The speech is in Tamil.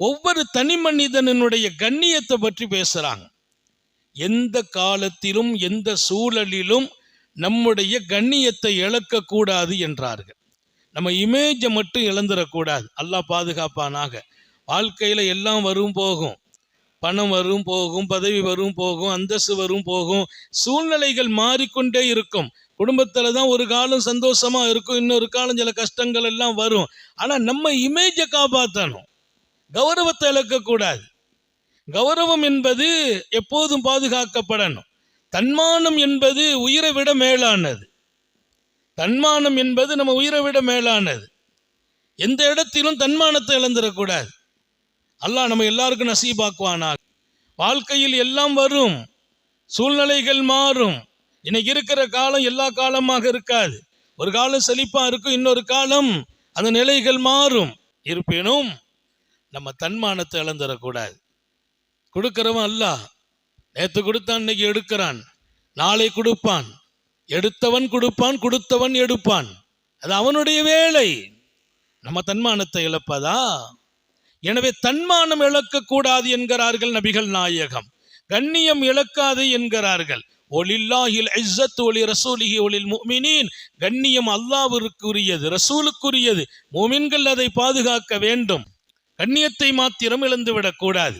ஒவ்வொரு தனி மனிதனுடைய கண்ணியத்தை பற்றி பேசுகிறாங்க எந்த காலத்திலும் எந்த சூழலிலும் நம்முடைய கண்ணியத்தை இழக்கக்கூடாது என்றார்கள். நம்ம இமேஜை மட்டும் இழந்துடக்கூடாது. அல்லாஹ் பாதுகாப்பானாக. வாழ்க்கையில் எல்லாம் வரும் போகும். பணம் வரும் போகும் பதவி வரும் போகும் அந்தஸ்து வரும் போகும். சூழ்நிலைகள் மாறிக்கொண்டே இருக்கும். குடும்பத்தில் தான் ஒரு காலம் சந்தோஷமாக இருக்கும் இன்னொரு காலம் சில கஷ்டங்கள் எல்லாம் வரும். ஆனால் நம்ம இமேஜை காப்பாற்றணும் கௌரவத்தை இழக்கக்கூடாது. கௌரவம் என்பது எப்போதும் பாதுகாக்கப்படணும். தன்மானம் என்பது உயிரை விட மேலானது. தன்மானம் என்பது நம்ம உயிரை விட மேலானது. எந்த இடத்திலும் தன்மானத்தை இழந்துடக்கூடாது. அல்லாஹ் நம்ம எல்லாருக்கும் நசீபாக்குவானா வாழ்க்கையில் எல்லாம் வரும். சூழ்நிலைகள் மாறும். இன்னைக்கு இருக்கிற காலம் எல்லா காலமாக இருக்காது. ஒரு காலம் செழிப்பாக இருக்கும் இன்னொரு காலம் அந்த நிலைகள் மாறும். இருப்பினும் நம்ம தன்மானத்தை இழந்துடக்கூடாது கொடுக்கிறவன் அல்லாஹ். நேற்று கொடுத்தான் இன்னைக்கு எடுக்கிறான். நாளை கொடுப்பான். எடுத்தவன் கொடுப்பான் கொடுத்தவன் எடுப்பான். அது அவனுடைய வேலை. நம்ம தன்மானத்தை இழப்பதா? எனவே தன்மானம் இழக்கக்கூடாது என்கிறார்கள் நபிகள் நாயகம். கண்ணியம் இழக்காது என்கிறார்கள். ஒளில்லாஹில் ஐசத் ஒளி ரசூலிஹி ஒளில் முஃமினீன். கண்ணியம் அல்லாவிற்குரியது ரசூலுக்குரியது. மூமின்கள் அதை பாதுகாக்க வேண்டும். கண்ணியத்தை மாத்திரம் இழந்து விடக்கூடாது